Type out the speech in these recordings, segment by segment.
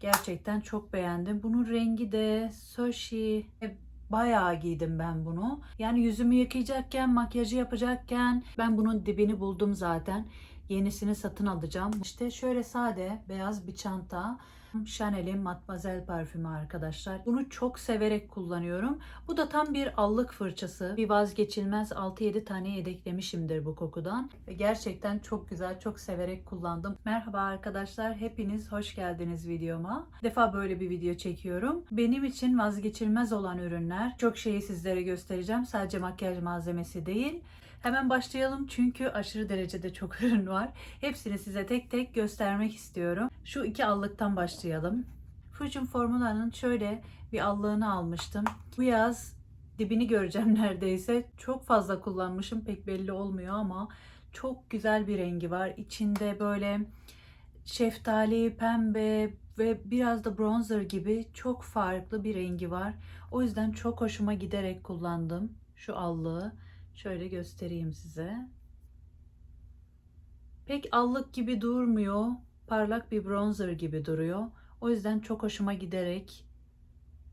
Gerçekten çok beğendim. Bunun rengi de Soshi. E, Bayağı giydim ben bunu. Yani yüzümü yıkayacakken, makyajı yapacakken ben bunun dibini buldum zaten. Yenisini satın alacağım. İşte şöyle sade, beyaz bir çanta. Chanel'in Matmazel parfümü arkadaşlar. Bunu çok severek kullanıyorum. Bu da tam bir allık fırçası. Bir vazgeçilmez 6-7 tane yedeklemişimdir bu kokudan. Ve gerçekten çok güzel, çok severek kullandım. Merhaba arkadaşlar, hepiniz hoş geldiniz videoma. Bir defa böyle bir video çekiyorum. Benim için vazgeçilmez olan ürünler. Çok şeyi sizlere göstereceğim. Sadece makyaj malzemesi değil. Hemen başlayalım çünkü aşırı derecede çok ürün var. Hepsini size tek tek göstermek istiyorum. Şu iki allıktan başlayalım. Fujin Formula'nın şöyle bir allığını almıştım. Bu yaz dibini göreceğim neredeyse. Çok fazla kullanmışım pek belli olmuyor ama çok güzel bir rengi var. İçinde böyle şeftali, pembe ve biraz da bronzer gibi çok farklı bir rengi var. O yüzden çok hoşuma giderek kullandım şu allığı. Şöyle göstereyim size. Pek allık gibi durmuyor. Parlak bir bronzer gibi duruyor. O yüzden çok hoşuma giderek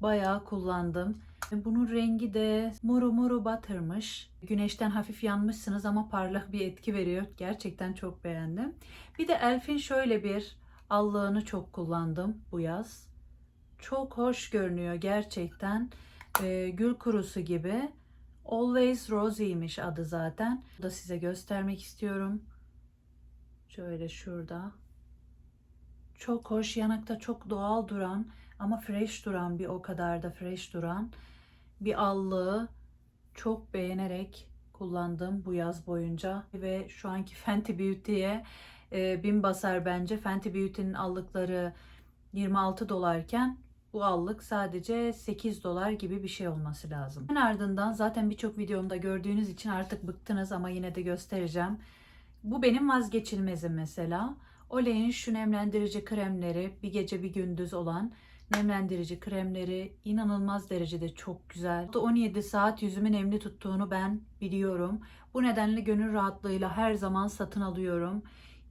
bayağı kullandım. Bunun rengi de moru moru batırmış. Güneşten hafif yanmışsınız ama parlak bir etki veriyor. Gerçekten çok beğendim. Bir de Elf'in şöyle bir allığını çok kullandım bu yaz. Çok hoş görünüyor gerçekten. Ee, gül kurusu gibi. Always Rosie'ymiş adı zaten. Bu da size göstermek istiyorum. Şöyle şurada. Çok hoş yanakta çok doğal duran ama fresh duran bir o kadar da fresh duran bir allığı çok beğenerek kullandım bu yaz boyunca ve şu anki Fenty Beauty'ye e, bin basar bence. Fenty Beauty'nin allıkları 26 dolarken bu allık sadece 8 dolar gibi bir şey olması lazım. En ardından zaten birçok videomda gördüğünüz için artık bıktınız ama yine de göstereceğim. Bu benim vazgeçilmezim mesela. Olay'in şu nemlendirici kremleri bir gece bir gündüz olan nemlendirici kremleri inanılmaz derecede çok güzel. 17 saat yüzümü nemli tuttuğunu ben biliyorum. Bu nedenle gönül rahatlığıyla her zaman satın alıyorum.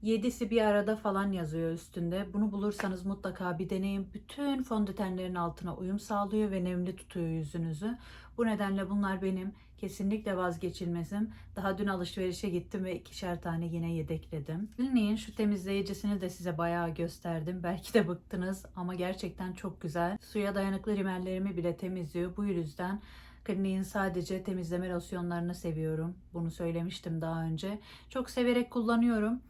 7'si bir arada falan yazıyor üstünde. Bunu bulursanız mutlaka bir deneyin. Bütün fondötenlerin altına uyum sağlıyor ve nemli tutuyor yüzünüzü. Bu nedenle bunlar benim kesinlikle vazgeçilmezim. Daha dün alışverişe gittim ve ikişer tane yine yedekledim. Clinique'in şu temizleyicisini de size bayağı gösterdim. Belki de bıktınız ama gerçekten çok güzel. Suya dayanıklı rimellerimi bile temizliyor. Bu yüzden Clinique'in sadece temizleme losyonlarını seviyorum. Bunu söylemiştim daha önce. Çok severek kullanıyorum.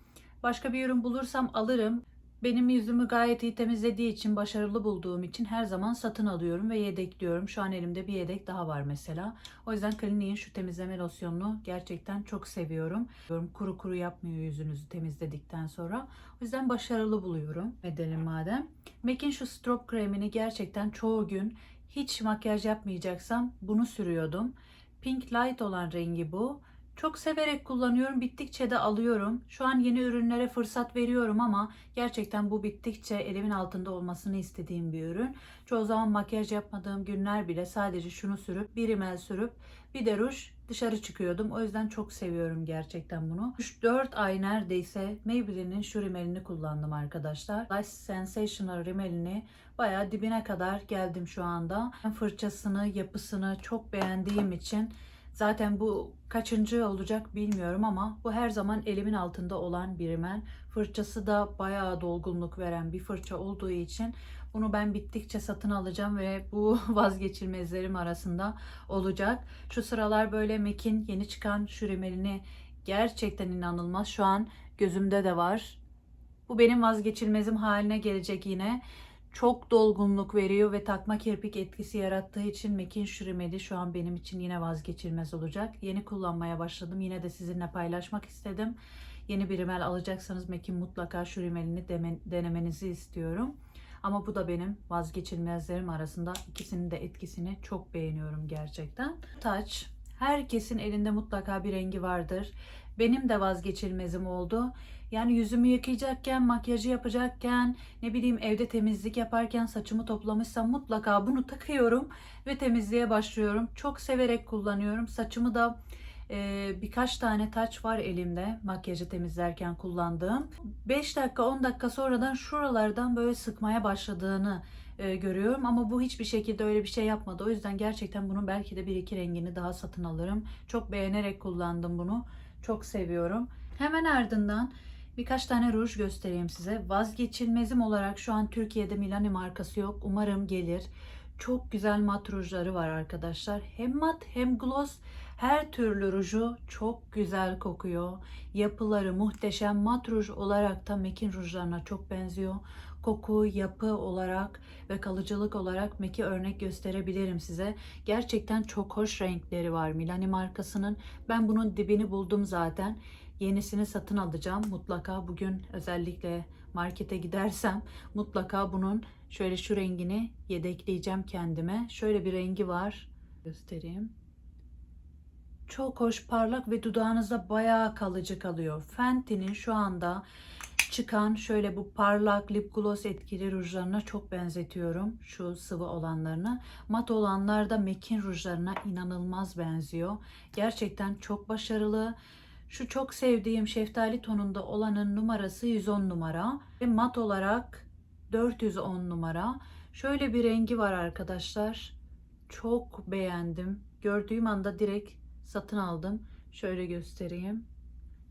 Başka bir ürün bulursam alırım. Benim yüzümü gayet iyi temizlediği için, başarılı bulduğum için her zaman satın alıyorum ve yedekliyorum. Şu an elimde bir yedek daha var mesela. O yüzden Clinique'in şu temizleme losyonunu gerçekten çok seviyorum. Kuru kuru yapmıyor yüzünüzü temizledikten sonra. O yüzden başarılı buluyorum. Edelim madem. MAC'in şu strop kremini gerçekten çoğu gün hiç makyaj yapmayacaksam bunu sürüyordum. Pink Light olan rengi bu. Çok severek kullanıyorum. Bittikçe de alıyorum. Şu an yeni ürünlere fırsat veriyorum ama gerçekten bu bittikçe elimin altında olmasını istediğim bir ürün. Çoğu zaman makyaj yapmadığım günler bile sadece şunu sürüp bir rimel sürüp bir de ruj dışarı çıkıyordum. O yüzden çok seviyorum gerçekten bunu. 4 ay neredeyse Maybelline'in şu rimelini kullandım arkadaşlar. Light Sensational rimelini bayağı dibine kadar geldim şu anda. Fırçasını, yapısını çok beğendiğim için Zaten bu kaçıncı olacak bilmiyorum ama bu her zaman elimin altında olan bir rimel. Fırçası da bayağı dolgunluk veren bir fırça olduğu için bunu ben bittikçe satın alacağım ve bu vazgeçilmezlerim arasında olacak. Şu sıralar böyle MAC'in yeni çıkan şu rimelini gerçekten inanılmaz. Şu an gözümde de var. Bu benim vazgeçilmezim haline gelecek yine çok dolgunluk veriyor ve takma kirpik etkisi yarattığı için MAC'in şu rimeli şu an benim için yine vazgeçilmez olacak. Yeni kullanmaya başladım. Yine de sizinle paylaşmak istedim. Yeni bir rimel alacaksanız MAC'in mutlaka şu denemenizi istiyorum. Ama bu da benim vazgeçilmezlerim arasında. ikisinin de etkisini çok beğeniyorum gerçekten. Taç. Herkesin elinde mutlaka bir rengi vardır. Benim de vazgeçilmezim oldu. Yani yüzümü yıkayacakken, makyajı yapacakken, ne bileyim evde temizlik yaparken saçımı toplamışsam mutlaka bunu takıyorum ve temizliğe başlıyorum. Çok severek kullanıyorum. Saçımı da Ee, birkaç tane taç var elimde makyajı temizlerken kullandığım. 5 dakika 10 dakika sonradan şuralardan böyle sıkmaya başladığını e, görüyorum ama bu hiçbir şekilde öyle bir şey yapmadı. O yüzden gerçekten bunun belki de bir iki rengini daha satın alırım. Çok beğenerek kullandım bunu. Çok seviyorum. Hemen ardından birkaç tane ruj göstereyim size. Vazgeçilmezim olarak şu an Türkiye'de Milani markası yok. Umarım gelir. Çok güzel mat rujları var arkadaşlar. Hem mat hem gloss. Her türlü ruju çok güzel kokuyor. Yapıları muhteşem. Mat ruj olarak da Mekin rujlarına çok benziyor. Koku, yapı olarak ve kalıcılık olarak Meki örnek gösterebilirim size. Gerçekten çok hoş renkleri var Milani markasının. Ben bunun dibini buldum zaten. Yenisini satın alacağım. Mutlaka bugün özellikle markete gidersem mutlaka bunun şöyle şu rengini yedekleyeceğim kendime. Şöyle bir rengi var. Göstereyim. Çok hoş parlak ve dudağınızda bayağı kalıcı kalıyor. Fenty'nin şu anda çıkan şöyle bu parlak lip gloss etkili rujlarına çok benzetiyorum. Şu sıvı olanlarını. Mat olanlar da Mekin rujlarına inanılmaz benziyor. Gerçekten çok başarılı. Şu çok sevdiğim şeftali tonunda olanın numarası 110 numara. Ve mat olarak 410 numara. Şöyle bir rengi var arkadaşlar. Çok beğendim. Gördüğüm anda direkt satın aldım. Şöyle göstereyim.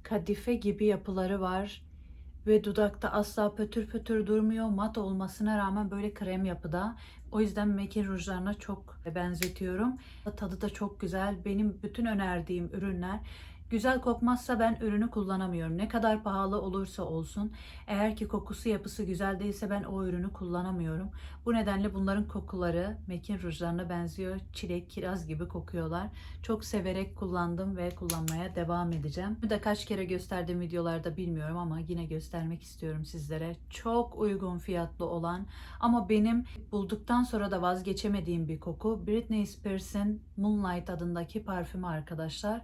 Kadife gibi yapıları var. Ve dudakta asla pötür pötür durmuyor. Mat olmasına rağmen böyle krem yapıda. O yüzden Mekin rujlarına çok benzetiyorum. Tadı da çok güzel. Benim bütün önerdiğim ürünler Güzel kokmazsa ben ürünü kullanamıyorum. Ne kadar pahalı olursa olsun. Eğer ki kokusu yapısı güzel değilse ben o ürünü kullanamıyorum. Bu nedenle bunların kokuları Mekin rujlarına benziyor. Çilek, kiraz gibi kokuyorlar. Çok severek kullandım ve kullanmaya devam edeceğim. Bu da kaç kere gösterdiğim videolarda bilmiyorum ama yine göstermek istiyorum sizlere. Çok uygun fiyatlı olan ama benim bulduktan sonra da vazgeçemediğim bir koku. Britney Spears'in Moonlight adındaki parfümü arkadaşlar.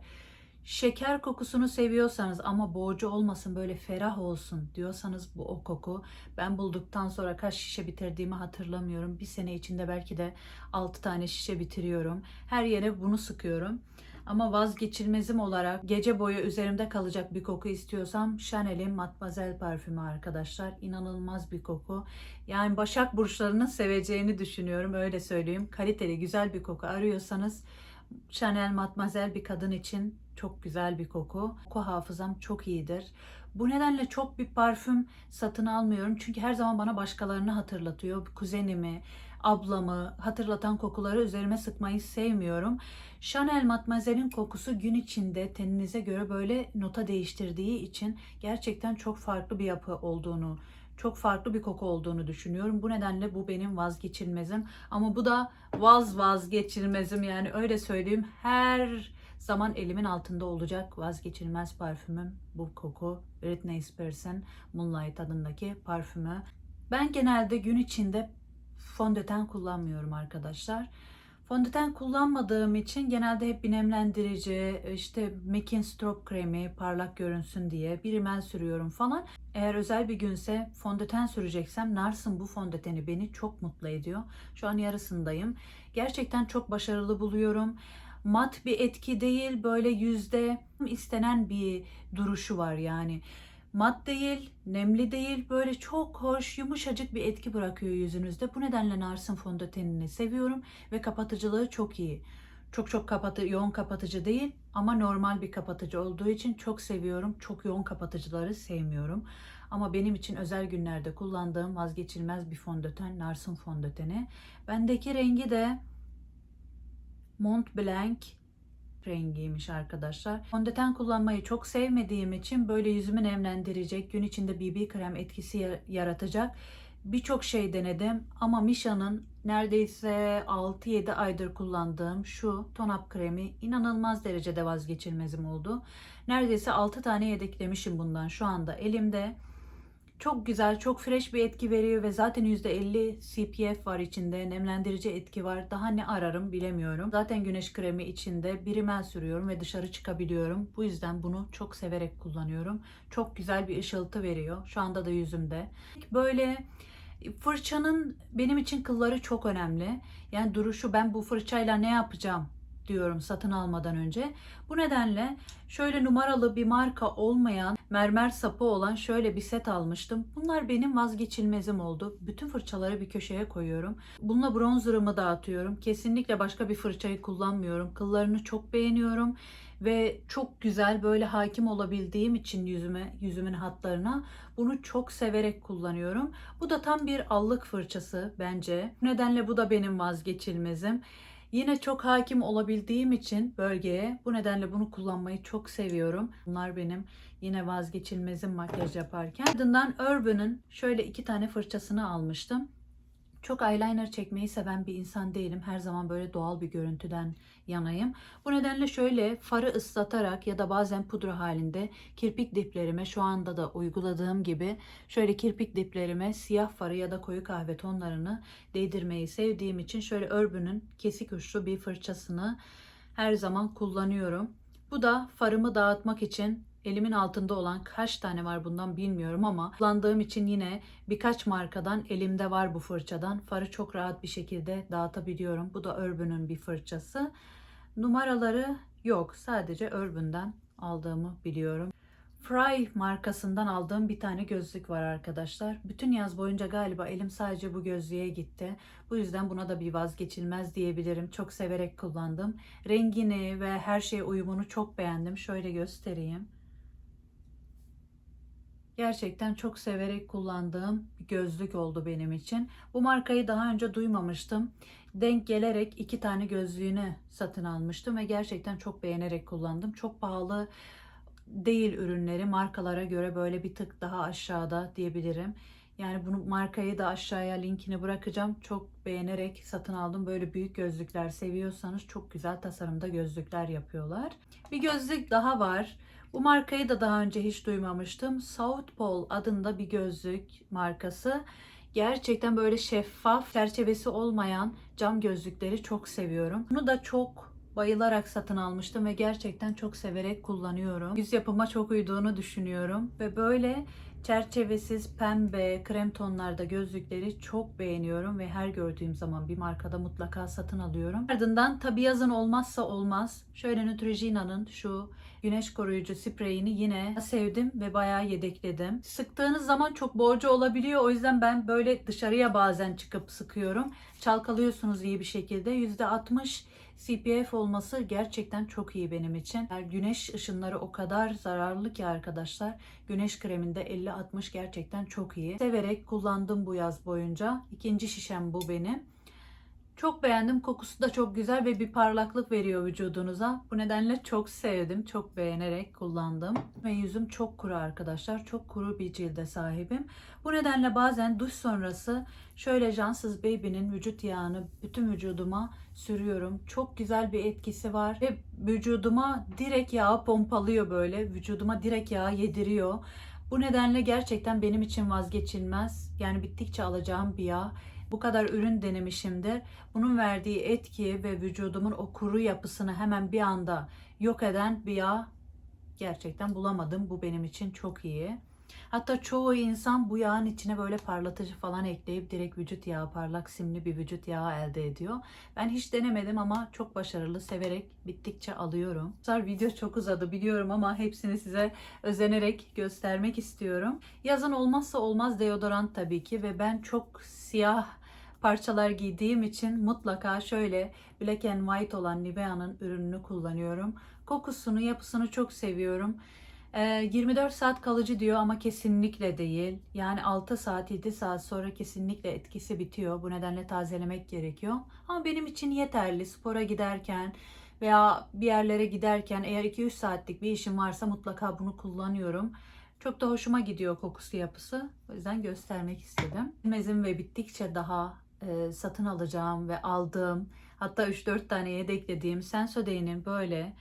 Şeker kokusunu seviyorsanız ama boğucu olmasın böyle ferah olsun diyorsanız bu o koku. Ben bulduktan sonra kaç şişe bitirdiğimi hatırlamıyorum. Bir sene içinde belki de 6 tane şişe bitiriyorum. Her yere bunu sıkıyorum. Ama vazgeçilmezim olarak gece boyu üzerimde kalacak bir koku istiyorsam Chanel'in Matmazel parfümü arkadaşlar. İnanılmaz bir koku. Yani Başak burçlarının seveceğini düşünüyorum öyle söyleyeyim. Kaliteli güzel bir koku arıyorsanız Chanel Matmazel bir kadın için çok güzel bir koku. Koku hafızam çok iyidir. Bu nedenle çok bir parfüm satın almıyorum. Çünkü her zaman bana başkalarını hatırlatıyor. Kuzenimi, ablamı hatırlatan kokuları üzerime sıkmayı sevmiyorum. Chanel Matmazel'in kokusu gün içinde teninize göre böyle nota değiştirdiği için gerçekten çok farklı bir yapı olduğunu çok farklı bir koku olduğunu düşünüyorum. Bu nedenle bu benim vazgeçilmezim. Ama bu da vaz vazgeçilmezim yani öyle söyleyeyim. Her zaman elimin altında olacak vazgeçilmez parfümüm bu koku. Britney Spears'ın Moonlight adındaki parfümü. Ben genelde gün içinde fondöten kullanmıyorum arkadaşlar. Fondöten kullanmadığım için genelde hep bir nemlendirici, işte Mekin Strobe kremi parlak görünsün diye bir rimel sürüyorum falan. Eğer özel bir günse fondöten süreceksem Nars'ın bu fondöteni beni çok mutlu ediyor. Şu an yarısındayım. Gerçekten çok başarılı buluyorum. Mat bir etki değil, böyle yüzde istenen bir duruşu var yani mat değil, nemli değil, böyle çok hoş, yumuşacık bir etki bırakıyor yüzünüzde. Bu nedenle Nars'ın fondötenini seviyorum ve kapatıcılığı çok iyi. Çok çok kapatı, yoğun kapatıcı değil ama normal bir kapatıcı olduğu için çok seviyorum. Çok yoğun kapatıcıları sevmiyorum. Ama benim için özel günlerde kullandığım vazgeçilmez bir fondöten Nars'ın fondöteni. Bendeki rengi de Mont Blanc rengiymiş arkadaşlar. Fondöten kullanmayı çok sevmediğim için böyle yüzümü nemlendirecek, gün içinde BB krem etkisi yaratacak birçok şey denedim ama Misha'nın neredeyse 6-7 aydır kullandığım şu tonap kremi inanılmaz derecede vazgeçilmezim oldu. Neredeyse 6 tane yedeklemişim bundan şu anda elimde. Çok güzel, çok fresh bir etki veriyor ve zaten %50 SPF var içinde. Nemlendirici etki var. Daha ne ararım bilemiyorum. Zaten güneş kremi içinde. Bir rimel sürüyorum ve dışarı çıkabiliyorum. Bu yüzden bunu çok severek kullanıyorum. Çok güzel bir ışıltı veriyor. Şu anda da yüzümde. Böyle fırçanın benim için kılları çok önemli. Yani duruşu ben bu fırçayla ne yapacağım diyorum satın almadan önce. Bu nedenle şöyle numaralı bir marka olmayan mermer sapı olan şöyle bir set almıştım. Bunlar benim vazgeçilmezim oldu. Bütün fırçaları bir köşeye koyuyorum. Bununla bronzerımı dağıtıyorum. Kesinlikle başka bir fırçayı kullanmıyorum. Kıllarını çok beğeniyorum ve çok güzel böyle hakim olabildiğim için yüzüme, yüzümün hatlarına bunu çok severek kullanıyorum. Bu da tam bir allık fırçası bence. Bu nedenle bu da benim vazgeçilmezim. Yine çok hakim olabildiğim için bölgeye bu nedenle bunu kullanmayı çok seviyorum. Bunlar benim yine vazgeçilmezim makyaj yaparken. Ardından Urban'ın şöyle iki tane fırçasını almıştım. Çok eyeliner çekmeyi seven bir insan değilim. Her zaman böyle doğal bir görüntüden yanayım. Bu nedenle şöyle farı ıslatarak ya da bazen pudra halinde kirpik diplerime şu anda da uyguladığım gibi şöyle kirpik diplerime siyah farı ya da koyu kahve tonlarını değdirmeyi sevdiğim için şöyle Urban'ın kesik uçlu bir fırçasını her zaman kullanıyorum. Bu da farımı dağıtmak için Elimin altında olan kaç tane var bundan bilmiyorum ama kullandığım için yine birkaç markadan elimde var bu fırçadan. Farı çok rahat bir şekilde dağıtabiliyorum. Bu da Urban'ın bir fırçası. Numaraları yok. Sadece Urban'dan aldığımı biliyorum. Fry markasından aldığım bir tane gözlük var arkadaşlar. Bütün yaz boyunca galiba elim sadece bu gözlüğe gitti. Bu yüzden buna da bir vazgeçilmez diyebilirim. Çok severek kullandım. Rengini ve her şey uyumunu çok beğendim. Şöyle göstereyim. Gerçekten çok severek kullandığım bir gözlük oldu benim için. Bu markayı daha önce duymamıştım. Denk gelerek iki tane gözlüğünü satın almıştım ve gerçekten çok beğenerek kullandım. Çok pahalı değil ürünleri markalara göre böyle bir tık daha aşağıda diyebilirim. Yani bunu markayı da aşağıya linkini bırakacağım. Çok beğenerek satın aldım. Böyle büyük gözlükler seviyorsanız çok güzel tasarımda gözlükler yapıyorlar. Bir gözlük daha var. Bu markayı da daha önce hiç duymamıştım. South Pole adında bir gözlük markası. Gerçekten böyle şeffaf, çerçevesi olmayan cam gözlükleri çok seviyorum. Bunu da çok bayılarak satın almıştım ve gerçekten çok severek kullanıyorum. Yüz yapıma çok uyduğunu düşünüyorum ve böyle çerçevesiz pembe, krem tonlarda gözlükleri çok beğeniyorum ve her gördüğüm zaman bir markada mutlaka satın alıyorum. Ardından tabi yazın olmazsa olmaz. Şöyle Neutrogena'nın şu güneş koruyucu spreyini yine sevdim ve bayağı yedekledim. Sıktığınız zaman çok boğucu olabiliyor. O yüzden ben böyle dışarıya bazen çıkıp sıkıyorum. Çalkalıyorsunuz iyi bir şekilde. %60 CPF olması gerçekten çok iyi benim için. Güneş ışınları o kadar zararlı ki arkadaşlar. Güneş kreminde 50-60 gerçekten çok iyi. Severek kullandım bu yaz boyunca. İkinci şişem bu benim. Çok beğendim. Kokusu da çok güzel ve bir parlaklık veriyor vücudunuza. Bu nedenle çok sevdim. Çok beğenerek kullandım. Ve yüzüm çok kuru arkadaşlar. Çok kuru bir cilde sahibim. Bu nedenle bazen duş sonrası şöyle Cansız Baby'nin vücut yağını bütün vücuduma sürüyorum. Çok güzel bir etkisi var. Ve vücuduma direkt yağ pompalıyor böyle. Vücuduma direkt yağ yediriyor. Bu nedenle gerçekten benim için vazgeçilmez. Yani bittikçe alacağım bir yağ bu kadar ürün denemişimdir. Bunun verdiği etki ve vücudumun o kuru yapısını hemen bir anda yok eden bir yağ gerçekten bulamadım. Bu benim için çok iyi. Hatta çoğu insan bu yağın içine böyle parlatıcı falan ekleyip direkt vücut yağı, parlak simli bir vücut yağı elde ediyor. Ben hiç denemedim ama çok başarılı, severek bittikçe alıyorum. Video çok uzadı biliyorum ama hepsini size özenerek göstermek istiyorum. Yazın olmazsa olmaz deodorant tabii ki ve ben çok siyah parçalar giydiğim için mutlaka şöyle black and white olan Nivea'nın ürününü kullanıyorum. Kokusunu, yapısını çok seviyorum. 24 ee, saat kalıcı diyor ama kesinlikle değil. Yani 6 saat 7 saat sonra kesinlikle etkisi bitiyor. Bu nedenle tazelemek gerekiyor. Ama benim için yeterli. Spora giderken veya bir yerlere giderken eğer 2-3 saatlik bir işim varsa mutlaka bunu kullanıyorum. Çok da hoşuma gidiyor kokusu yapısı. O yüzden göstermek istedim. Mezim ve bittikçe daha e, satın alacağım ve aldığım hatta 3-4 tane yedeklediğim Sensodyne'in böyle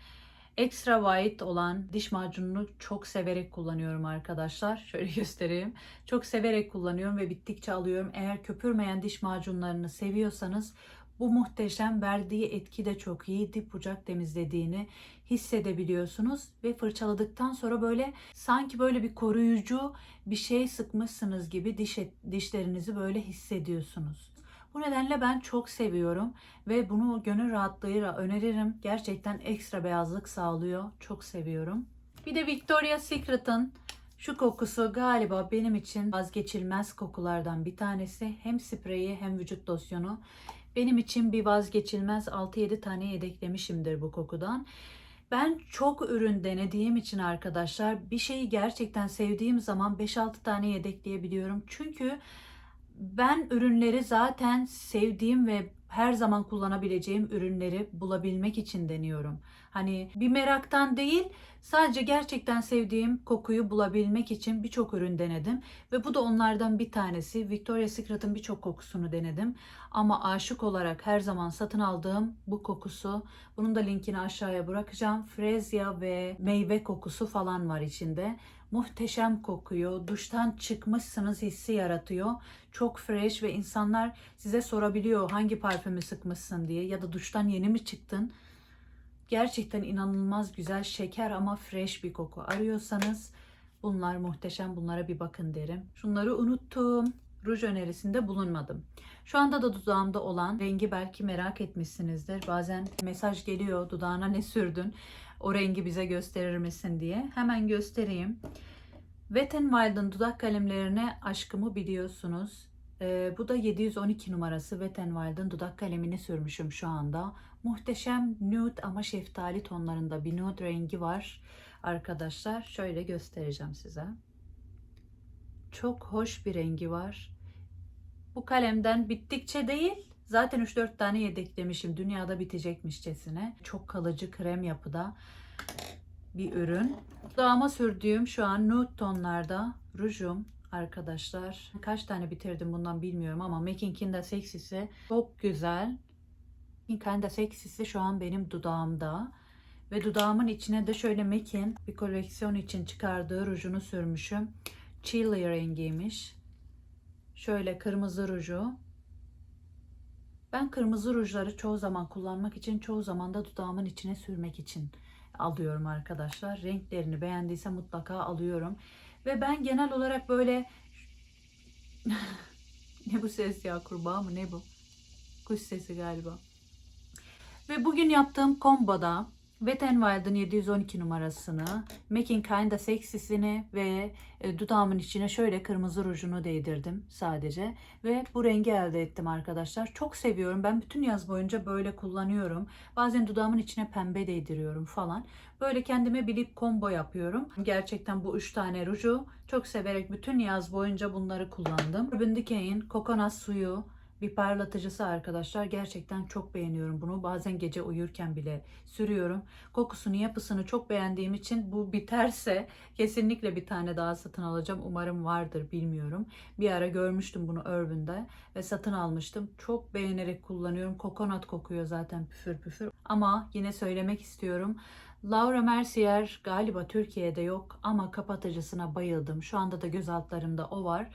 Extra White olan diş macununu çok severek kullanıyorum arkadaşlar. Şöyle göstereyim. Çok severek kullanıyorum ve bittikçe alıyorum. Eğer köpürmeyen diş macunlarını seviyorsanız bu muhteşem verdiği etki de çok iyi. Dip bucak temizlediğini hissedebiliyorsunuz ve fırçaladıktan sonra böyle sanki böyle bir koruyucu bir şey sıkmışsınız gibi diş et, dişlerinizi böyle hissediyorsunuz. Bu nedenle ben çok seviyorum ve bunu gönül rahatlığıyla öneririm. Gerçekten ekstra beyazlık sağlıyor. Çok seviyorum. Bir de Victoria's Secret'ın şu kokusu galiba benim için vazgeçilmez kokulardan bir tanesi. Hem spreyi hem vücut losyonu. Benim için bir vazgeçilmez 6-7 tane yedeklemişimdir bu kokudan. Ben çok ürün denediğim için arkadaşlar bir şeyi gerçekten sevdiğim zaman 5-6 tane yedekleyebiliyorum. Çünkü ben ürünleri zaten sevdiğim ve her zaman kullanabileceğim ürünleri bulabilmek için deniyorum. Hani bir meraktan değil, sadece gerçekten sevdiğim kokuyu bulabilmek için birçok ürün denedim ve bu da onlardan bir tanesi. Victoria's Secret'ın birçok kokusunu denedim ama aşık olarak her zaman satın aldığım bu kokusu. Bunun da linkini aşağıya bırakacağım. Frezya ve meyve kokusu falan var içinde. Muhteşem kokuyor. Duştan çıkmışsınız hissi yaratıyor. Çok fresh ve insanlar size sorabiliyor hangi parfümü sıkmışsın diye ya da duştan yeni mi çıktın? Gerçekten inanılmaz güzel şeker ama fresh bir koku arıyorsanız bunlar muhteşem. Bunlara bir bakın derim. Şunları unuttum. Ruj önerisinde bulunmadım. Şu anda da dudağımda olan rengi belki merak etmişsinizdir. Bazen mesaj geliyor dudağına ne sürdün? O rengi bize gösterir misin diye. Hemen göstereyim. Wet n Wild'ın dudak kalemlerine aşkımı biliyorsunuz. Ee, bu da 712 numarası Wet n Wild'ın dudak kalemini sürmüşüm şu anda. Muhteşem nude ama şeftali tonlarında bir nude rengi var arkadaşlar. Şöyle göstereceğim size. Çok hoş bir rengi var. Bu kalemden bittikçe değil, zaten 3-4 tane yedeklemişim. Dünyada bitecekmişçesine. Çok kalıcı krem yapıda bir ürün. Dudağıma sürdüğüm şu an nude tonlarda rujum arkadaşlar. Kaç tane bitirdim bundan bilmiyorum ama Making Kinda Sexy'si çok güzel. Kinda Sexy'si şu an benim dudağımda. Ve dudağımın içine de şöyle Mac'in bir koleksiyon için çıkardığı rujunu sürmüşüm. Chili rengiymiş. Şöyle kırmızı ruju. Ben kırmızı rujları çoğu zaman kullanmak için, çoğu zaman da dudağımın içine sürmek için alıyorum arkadaşlar. Renklerini beğendiyse mutlaka alıyorum. Ve ben genel olarak böyle ne bu ses ya kurbağa mı ne bu? Kuş sesi galiba. Ve bugün yaptığım komboda Wet n Wild'ın 712 numarasını, Making Kinda Sexy'sini ve e, dudağımın içine şöyle kırmızı rujunu değdirdim sadece. Ve bu rengi elde ettim arkadaşlar. Çok seviyorum. Ben bütün yaz boyunca böyle kullanıyorum. Bazen dudağımın içine pembe değdiriyorum falan. Böyle kendime bilip combo yapıyorum. Gerçekten bu üç tane ruju çok severek bütün yaz boyunca bunları kullandım. Urban Decay'in kokonat suyu, bir parlatıcısı arkadaşlar. Gerçekten çok beğeniyorum bunu. Bazen gece uyurken bile sürüyorum. Kokusunu, yapısını çok beğendiğim için bu biterse kesinlikle bir tane daha satın alacağım. Umarım vardır bilmiyorum. Bir ara görmüştüm bunu Urban'da ve satın almıştım. Çok beğenerek kullanıyorum. Kokonat kokuyor zaten püfür püfür. Ama yine söylemek istiyorum. Laura Mercier galiba Türkiye'de yok ama kapatıcısına bayıldım. Şu anda da göz altlarımda o var.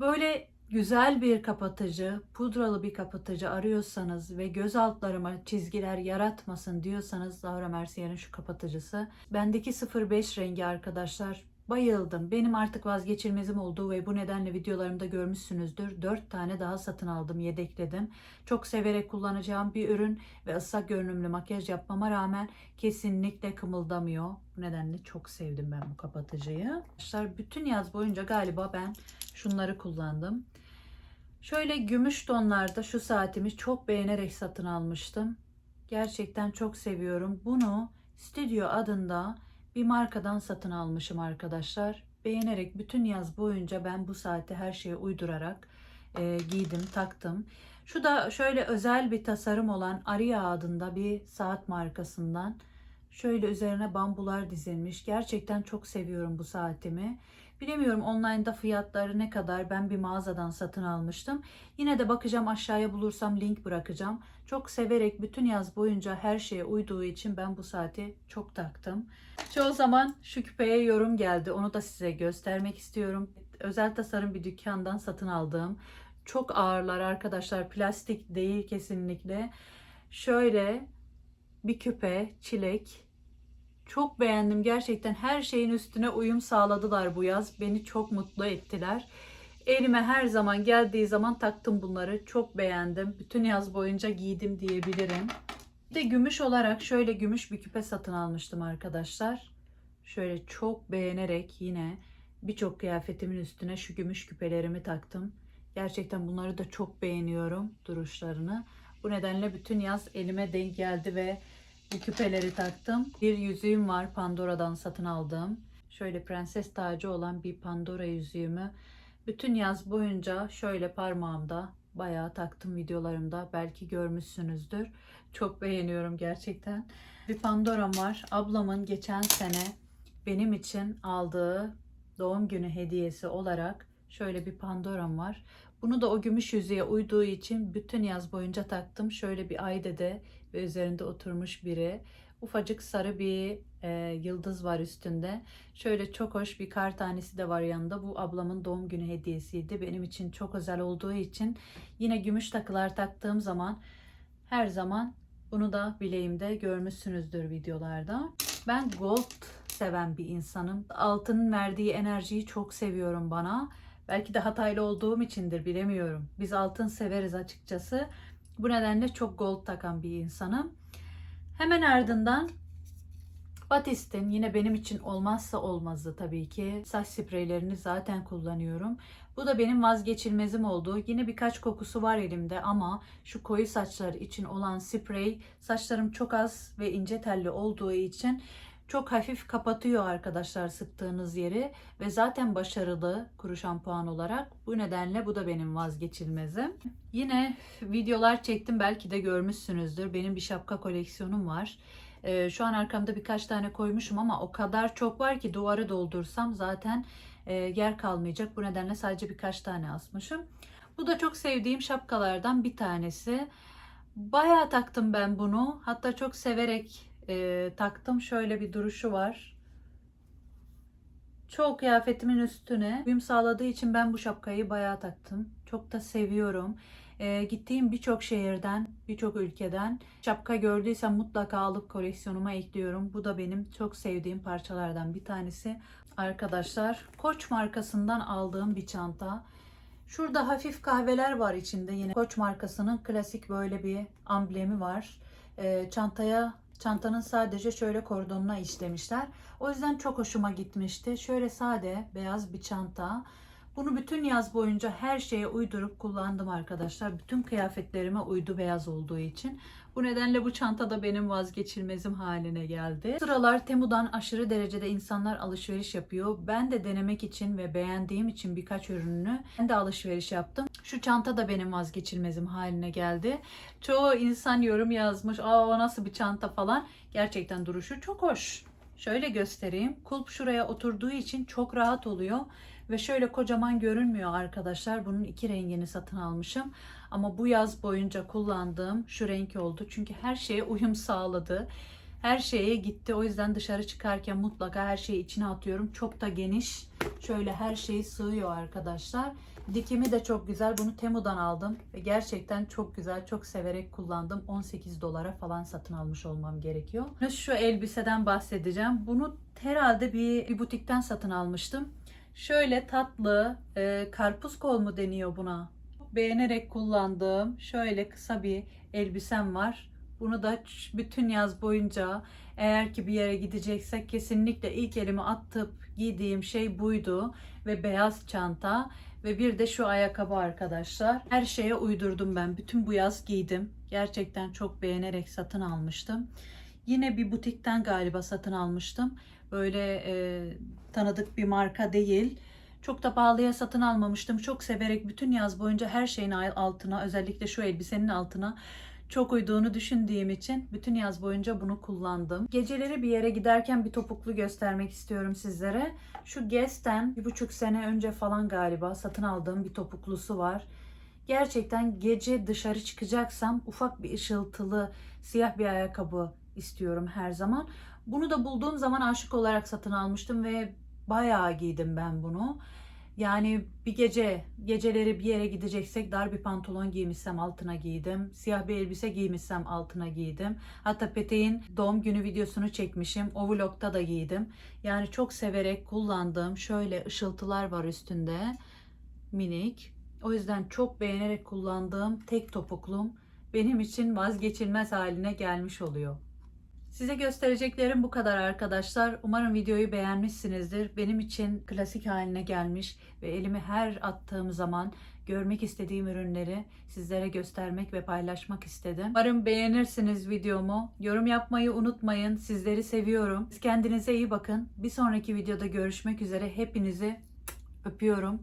Böyle güzel bir kapatıcı, pudralı bir kapatıcı arıyorsanız ve göz altlarıma çizgiler yaratmasın diyorsanız Laura Mercier'in şu kapatıcısı. Bendeki 05 rengi arkadaşlar bayıldım. Benim artık vazgeçilmezim olduğu ve bu nedenle videolarımda görmüşsünüzdür. 4 tane daha satın aldım, yedekledim. Çok severek kullanacağım bir ürün ve ıslak görünümlü makyaj yapmama rağmen kesinlikle kımıldamıyor. Bu nedenle çok sevdim ben bu kapatıcıyı. Arkadaşlar bütün yaz boyunca galiba ben şunları kullandım. Şöyle gümüş tonlarda şu saatimi çok beğenerek satın almıştım. Gerçekten çok seviyorum. Bunu Studio adında bir markadan satın almışım arkadaşlar. Beğenerek bütün yaz boyunca ben bu saati her şeye uydurarak e, giydim, taktım. Şu da şöyle özel bir tasarım olan Aria adında bir saat markasından. Şöyle üzerine bambular dizilmiş. Gerçekten çok seviyorum bu saatimi. Bilemiyorum online'da fiyatları ne kadar. Ben bir mağazadan satın almıştım. Yine de bakacağım aşağıya bulursam link bırakacağım. Çok severek bütün yaz boyunca her şeye uyduğu için ben bu saati çok taktım. Çoğu zaman şu küpeye yorum geldi. Onu da size göstermek istiyorum. Özel tasarım bir dükkandan satın aldığım. Çok ağırlar arkadaşlar. Plastik değil kesinlikle. Şöyle bir küpe, çilek, çok beğendim gerçekten. Her şeyin üstüne uyum sağladılar bu yaz. Beni çok mutlu ettiler. Elime her zaman geldiği zaman taktım bunları. Çok beğendim. Bütün yaz boyunca giydim diyebilirim. Bir de gümüş olarak şöyle gümüş bir küpe satın almıştım arkadaşlar. Şöyle çok beğenerek yine birçok kıyafetimin üstüne şu gümüş küpelerimi taktım. Gerçekten bunları da çok beğeniyorum duruşlarını. Bu nedenle bütün yaz elime denk geldi ve bu küpeleri taktım. Bir yüzüğüm var Pandora'dan satın aldığım. Şöyle prenses tacı olan bir Pandora yüzüğümü bütün yaz boyunca şöyle parmağımda bayağı taktım videolarımda. Belki görmüşsünüzdür. Çok beğeniyorum gerçekten. Bir Pandora'm var. Ablamın geçen sene benim için aldığı doğum günü hediyesi olarak şöyle bir Pandora'm var. Bunu da o gümüş yüzüğe uyduğu için bütün yaz boyunca taktım. Şöyle bir ay dede ve üzerinde oturmuş biri. Ufacık sarı bir e, yıldız var üstünde. Şöyle çok hoş bir kar tanesi de var yanında. Bu ablamın doğum günü hediyesiydi. Benim için çok özel olduğu için yine gümüş takılar taktığım zaman her zaman bunu da bileğimde görmüşsünüzdür videolarda. Ben gold seven bir insanım. Altının verdiği enerjiyi çok seviyorum bana. Belki de hataylı olduğum içindir bilemiyorum. Biz altın severiz açıkçası. Bu nedenle çok gold takan bir insanım. Hemen ardından Batist'in yine benim için olmazsa olmazı tabii ki saç spreylerini zaten kullanıyorum. Bu da benim vazgeçilmezim oldu. Yine birkaç kokusu var elimde ama şu koyu saçlar için olan sprey saçlarım çok az ve ince telli olduğu için çok hafif kapatıyor arkadaşlar sıktığınız yeri ve zaten başarılı kuru şampuan olarak. Bu nedenle bu da benim vazgeçilmezim. Yine videolar çektim belki de görmüşsünüzdür. Benim bir şapka koleksiyonum var. Ee, şu an arkamda birkaç tane koymuşum ama o kadar çok var ki duvarı doldursam zaten e, yer kalmayacak. Bu nedenle sadece birkaç tane asmışım. Bu da çok sevdiğim şapkalardan bir tanesi. Bayağı taktım ben bunu. Hatta çok severek e, taktım. Şöyle bir duruşu var. Çoğu kıyafetimin üstüne uyum sağladığı için ben bu şapkayı bayağı taktım. Çok da seviyorum. E, gittiğim birçok şehirden, birçok ülkeden şapka gördüysem mutlaka alıp koleksiyonuma ekliyorum. Bu da benim çok sevdiğim parçalardan bir tanesi. Arkadaşlar Koç markasından aldığım bir çanta. Şurada hafif kahveler var içinde yine. Koç markasının klasik böyle bir amblemi var. E, çantaya Çantanın sadece şöyle kordonuna işlemişler. O yüzden çok hoşuma gitmişti. Şöyle sade beyaz bir çanta. Bunu bütün yaz boyunca her şeye uydurup kullandım arkadaşlar. Bütün kıyafetlerime uydu beyaz olduğu için. Bu nedenle bu çanta da benim vazgeçilmezim haline geldi. Sıralar Temu'dan aşırı derecede insanlar alışveriş yapıyor. Ben de denemek için ve beğendiğim için birkaç ürününü ben de alışveriş yaptım. Şu çanta da benim vazgeçilmezim haline geldi. Çoğu insan yorum yazmış. Aa o nasıl bir çanta falan. Gerçekten duruşu çok hoş. Şöyle göstereyim. Kulp şuraya oturduğu için çok rahat oluyor. Ve şöyle kocaman görünmüyor arkadaşlar. Bunun iki rengini satın almışım. Ama bu yaz boyunca kullandığım şu renk oldu. Çünkü her şeye uyum sağladı. Her şeye gitti. O yüzden dışarı çıkarken mutlaka her şeyi içine atıyorum. Çok da geniş. Şöyle her şeyi sığıyor arkadaşlar. Dikimi de çok güzel. Bunu Temu'dan aldım. Ve gerçekten çok güzel. Çok severek kullandım. 18 dolara falan satın almış olmam gerekiyor. Şu elbiseden bahsedeceğim. Bunu herhalde bir, bir butikten satın almıştım. Şöyle tatlı e, karpuz kol mu deniyor buna? Beğenerek kullandığım şöyle kısa bir elbisem var. Bunu da bütün yaz boyunca eğer ki bir yere gideceksek kesinlikle ilk elime atıp giydiğim şey buydu. Ve beyaz çanta ve bir de şu ayakkabı arkadaşlar. Her şeye uydurdum ben. Bütün bu yaz giydim. Gerçekten çok beğenerek satın almıştım. Yine bir butikten galiba satın almıştım. Böyle e, tanıdık bir marka değil. Çok da pahalıya satın almamıştım. Çok severek bütün yaz boyunca her şeyin altına özellikle şu elbisenin altına çok uyduğunu düşündüğüm için bütün yaz boyunca bunu kullandım. Geceleri bir yere giderken bir topuklu göstermek istiyorum sizlere. Şu Guess'ten bir buçuk sene önce falan galiba satın aldığım bir topuklusu var. Gerçekten gece dışarı çıkacaksam ufak bir ışıltılı siyah bir ayakkabı istiyorum her zaman. Bunu da bulduğum zaman aşık olarak satın almıştım ve bayağı giydim ben bunu. Yani bir gece, geceleri bir yere gideceksek dar bir pantolon giymişsem altına giydim. Siyah bir elbise giymişsem altına giydim. Hatta Peteğin doğum günü videosunu çekmişim. O vlogta da giydim. Yani çok severek kullandığım şöyle ışıltılar var üstünde. minik. O yüzden çok beğenerek kullandığım tek topuklum benim için vazgeçilmez haline gelmiş oluyor. Size göstereceklerim bu kadar arkadaşlar. Umarım videoyu beğenmişsinizdir. Benim için klasik haline gelmiş ve elimi her attığım zaman görmek istediğim ürünleri sizlere göstermek ve paylaşmak istedim. Umarım beğenirsiniz videomu. Yorum yapmayı unutmayın. Sizleri seviyorum. Siz kendinize iyi bakın. Bir sonraki videoda görüşmek üzere. Hepinizi öpüyorum.